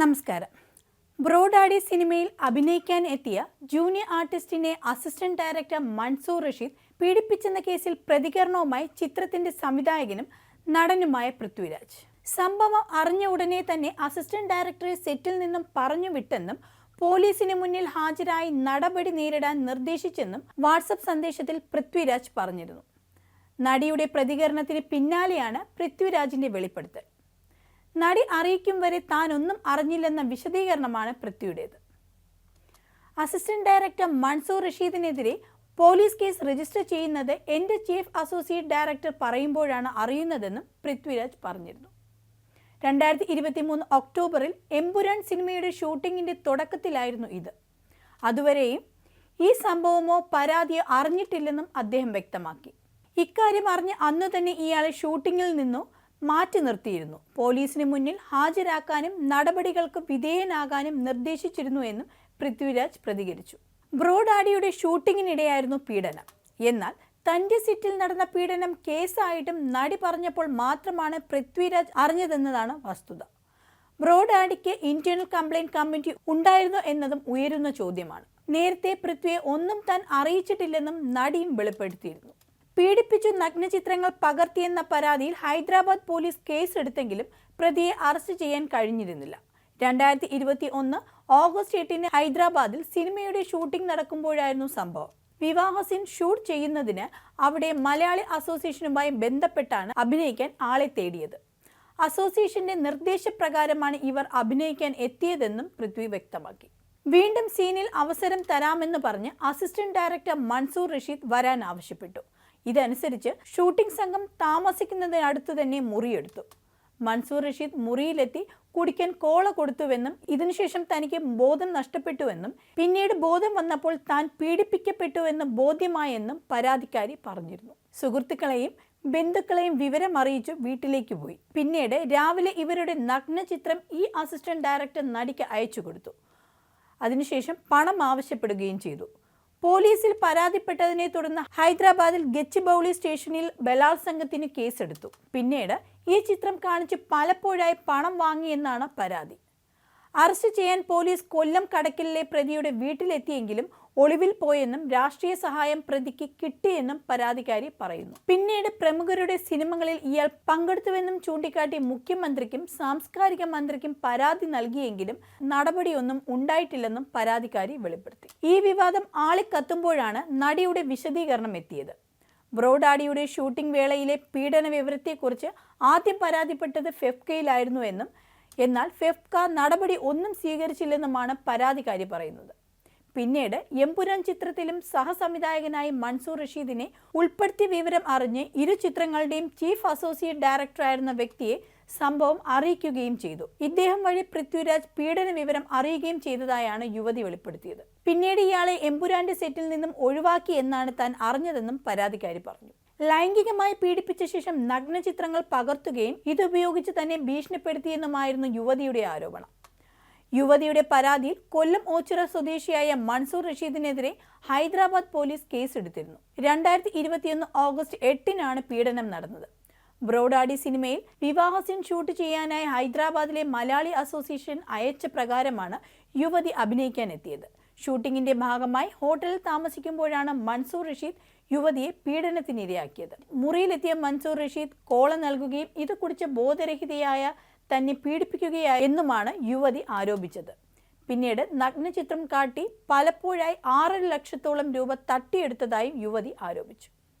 നമസ്കാരം. ബ്രോഡാഡി സിനിമയിൽ അഭിനയിക്കാൻ എത്തിയ ജൂനിയർ ആർട്ടിസ്റ്റിനെ അസിസ്റ്റന്റ് ഡയറക്ടർ മൻസൂർ റഷീദ് പീഡിപ്പിച്ചെന്ന കേസിൽ പ്രതികരണവുമായി ചിത്രത്തിന്റെ സംവിധായകനും നടനുമായ പൃഥ്വിരാജ്. സംഭവം അറിഞ്ഞ ഉടനെ തന്നെ അസിസ്റ്റന്റ് ഡയറക്ടറെ സെറ്റിൽ നിന്നും പറഞ്ഞു വിട്ടെന്നും പോലീസിന് മുന്നിൽ ഹാജരായി നടപടി നേരിടാൻ നിർദ്ദേശിച്ചെന്നും വാട്സപ്പ് സന്ദേശത്തിൽ പൃഥ്വിരാജ് പറഞ്ഞിരുന്നു. നടിയുടെ പ്രതികരണത്തിന് പിന്നാലെയാണ് പൃഥ്വിരാജിന്റെ വെളിപ്പെടുത്തൽ. നടി അറിയിക്കും വരെ താനൊന്നും അറിഞ്ഞില്ലെന്ന വിശദീകരണമാണ് പൃഥ്വിയുടേത്. അസിസ്റ്റന്റ് ഡയറക്ടർ മൻസൂർ റഷീദിനെതിരെ പോലീസ് കേസ് രജിസ്റ്റർ ചെയ്യുന്നത് എന്റെ ചീഫ് അസോസിയേറ്റ് ഡയറക്ടർ പറയുമ്പോഴാണ് അറിയുന്നതെന്നും പൃഥ്വിരാജ് പറഞ്ഞിരുന്നു. രണ്ടായിരത്തി ഇരുപത്തി മൂന്ന് ഒക്ടോബറിൽ എമ്പുരാൻ സിനിമയുടെ ഷൂട്ടിങ്ങിന്റെ തുടക്കത്തിലായിരുന്നു ഇത്. അതുവരെയും ഈ സംഭവമോ പരാതിയോ അറിഞ്ഞിട്ടില്ലെന്നും അദ്ദേഹം വ്യക്തമാക്കി. ഇക്കാര്യം അറിഞ്ഞ് അന്നു തന്നെ ഇയാളെ ഷൂട്ടിങ്ങിൽ നിന്നു മാറ്റി നിർത്തിയിരുന്നു. പോലീസിന് മുന്നിൽ ഹാജരാക്കാനും നടപടികൾക്ക് വിധേയനാകാനും നിർദ്ദേശിച്ചിരുന്നു എന്നും പൃഥ്വിരാജ് പ്രതികരിച്ചു. ബ്രോഡാഡിയുടെ ഷൂട്ടിങ്ങിനിടെയായിരുന്നു പീഡനം. എന്നാൽ തന്റെ സിറ്റിൽ നടന്ന പീഡനം കേസായിട്ടും നടി പറഞ്ഞപ്പോൾ മാത്രമാണ് പൃഥ്വിരാജ് അറിഞ്ഞതെന്നതാണ് വസ്തുത. ബ്രോഡാഡിക്ക് ഇന്റേണൽ കംപ്ലൈന്റ് കമ്മിറ്റി ഉണ്ടായിരുന്നു എന്നതും ഉയരുന്ന ചോദ്യമാണ്. നേരത്തെ പൃഥ്വിയെ ഒന്നും താൻ അറിയിച്ചിട്ടില്ലെന്നും നടിയും വെളിപ്പെടുത്തിയിരുന്നു. പീഡിപ്പിച്ചു നഗ്നചിത്രങ്ങൾ പകർത്തിയെന്ന പരാതിയിൽ ഹൈദരാബാദ് പോലീസ് കേസെടുത്തെങ്കിലും പ്രതിയെ അറസ്റ്റ് ചെയ്യാൻ കഴിഞ്ഞിരുന്നില്ല. രണ്ടായിരത്തി ഇരുപത്തി ഒന്ന് ഓഗസ്റ്റ് എട്ടിന് ഹൈദരാബാദിൽ സിനിമയുടെ ഷൂട്ടിംഗ് നടക്കുമ്പോഴായിരുന്നു സംഭവം. വിവാഹ സീൻ ഷൂട്ട് ചെയ്യുന്നതിന് അവിടെ മലയാളി അസോസിയേഷനുമായി ബന്ധപ്പെട്ടാണ് അഭിനയിക്കാൻ ആളെ തേടിയത്. അസോസിയേഷന്റെ നിർദ്ദേശപ്രകാരമാണ് ഇവർ അഭിനയിക്കാൻ എത്തിയതെന്നും പൃഥ്വി വ്യക്തമാക്കി. വീണ്ടും സീനിൽ അവസരം തരാമെന്ന് പറഞ്ഞ് അസിസ്റ്റന്റ് ഡയറക്ടർ മൻസൂർ റഷീദ് വരാൻ ആവശ്യപ്പെട്ടു. ഇതനുസരിച്ച് ഷൂട്ടിംഗ് സംഘം താമസിക്കുന്നതിനടുത്ത് തന്നെ മുറിയെടുത്തു. മൻസൂർ റഷീദ് മുറിയിലെത്തി കുടിക്കാൻ കോള കൊടുത്തുവെന്നും ഇതിനുശേഷം തനിക്ക് ബോധം നഷ്ടപ്പെട്ടുവെന്നും പിന്നീട് ബോധം വന്നപ്പോൾ താൻ പീഡിപ്പിക്കപ്പെട്ടുവെന്ന് ബോധ്യമായെന്നും പരാതിക്കാരി പറഞ്ഞിരുന്നു. സുഹൃത്തുക്കളെയും ബന്ധുക്കളെയും വിവരം അറിയിച്ചു വീട്ടിലേക്ക് പോയി. പിന്നീട് രാവിലെ ഇവരുടെ നഗ്ന ചിത്രം ഈ അസിസ്റ്റന്റ് ഡയറക്ടർ നടിക്ക് അയച്ചു കൊടുത്തു. അതിനുശേഷം പണം ആവശ്യപ്പെടുകയും ചെയ്തു. പോലീസിൽ പരാതിപ്പെട്ടതിനെ തുടർന്ന് ഹൈദരാബാദിൽ ഗച്ചിബൌളി സ്റ്റേഷനിൽ ബലാത്സംഗത്തിന് കേസെടുത്തു. പിന്നീട് ഈ ചിത്രം കാണിച്ച് പലപ്പോഴായി പണം വാങ്ങിയെന്നാണ് പരാതി. അറസ്റ്റ് ചെയ്യാൻ പോലീസ് കൊല്ലം കടക്കലിലെ പ്രതിയുടെ വീട്ടിലെത്തിയെങ്കിലും ഒളിവിൽ പോയെന്നും രാഷ്ട്രീയ സഹായം പ്രതിക്ക് കിട്ടിയെന്നും പരാതിക്കാരി പറയുന്നു. പിന്നീട് പ്രമുഖരുടെ സിനിമകളിൽ ഇയാൾ പങ്കെടുത്തുവെന്നും ചൂണ്ടിക്കാട്ടി മുഖ്യമന്ത്രിക്കും സാംസ്കാരിക മന്ത്രിക്കും പരാതി നൽകിയെങ്കിലും നടപടിയൊന്നും ഉണ്ടായിട്ടില്ലെന്നും പരാതിക്കാരി വെളിപ്പെടുത്തി. ഈ വിവാദം ആളിക്കത്തുമ്പോഴാണ് നടിയുടെ വിശദീകരണം എത്തിയത്. ബ്രോഡാഡിയുടെ ഷൂട്ടിംഗ് വേളയിലെ പീഡന വിവരത്തെക്കുറിച്ച് ആദ്യം പരാതിപ്പെട്ടത് ഫെഫ്കയിലായിരുന്നു എന്നും എന്നാൽ ഫെഫ്ക നടപടി ഒന്നും സ്വീകരിച്ചില്ലെന്നുമാണ് പരാതിക്കാരി പറയുന്നത്. പിന്നീട് എമ്പുരാൻ ചിത്രത്തിലും സഹസംവിധായകനായി മൻസൂർ റഷീദിനെ ഉൾപ്പെടുത്തിയ വിവരം അറിഞ്ഞ് ഇരു ചിത്രങ്ങളുടെയും ചീഫ് അസോസിയേറ്റ് ഡയറക്ടറായിരുന്ന വ്യക്തിയെ സംഭവം അറിയിക്കുകയും ചെയ്തു. ഇദ്ദേഹം വഴി പൃഥ്വിരാജ് പീഡന വിവരം അറിയുകയും ചെയ്തതായാണ് യുവതി വെളിപ്പെടുത്തിയത്. പിന്നീട് ഇയാളെ എമ്പുരാന്റെ സെറ്റിൽ നിന്നും ഒഴിവാക്കി എന്നാണ് താൻ അറിഞ്ഞതെന്നും പരാതിക്കാരി പറഞ്ഞു. ലൈംഗികമായി പീഡിപ്പിച്ച ശേഷം നഗ്ന ചിത്രങ്ങൾ പകർത്തുകയും ഇതുപയോഗിച്ച് തന്നെ ഭീഷണിപ്പെടുത്തിയെന്നുമായിരുന്നു യുവതിയുടെ ആരോപണം. യുവതിയുടെ പരാതിയിൽ കൊല്ലം ഓച്ചിറ സ്വദേശിയായ മൻസൂർ റഷീദിനെതിരെ ഹൈദരാബാദ് പോലീസ് കേസെടുത്തിരുന്നു. രണ്ടായിരത്തി ഇരുപത്തിയൊന്ന് ഓഗസ്റ്റ് എട്ടിനാണ് പീഡനം നടന്നത്. ബ്രോഡാഡി സിനിമയിൽ വിവാഹ സീൻ ഷൂട്ട് ചെയ്യാനായി ഹൈദരാബാദിലെ മലയാളി അസോസിയേഷൻ അയച്ച പ്രകാരമാണ് യുവതി അഭിനയിക്കാൻ എത്തിയത് ഷൂട്ടിങ്ങിന്റെ ഭാഗമായി ഹോട്ടലിൽ താമസിക്കുമ്പോഴാണ് മൻസൂർ റഷീദ് യുവതിയെ പീഡനത്തിനിരയാക്കിയത്. മുറിയിലെത്തിയ മൻസൂർ റഷീദ് കോള നൽകുകയും ഇത് കുറിച്ച് ബോധരഹിതയായ തന്നെ പീഡിപ്പിക്കുകയായി എന്നുമാണ് യുവതി ആരോപിച്ചത്. പിന്നീട് നഗ്നചിത്രം കാട്ടി പലപ്പോഴായി ആറര ലക്ഷത്തോളം രൂപ തട്ടിയെടുത്തതായും യുവതി ആരോപിച്ചു.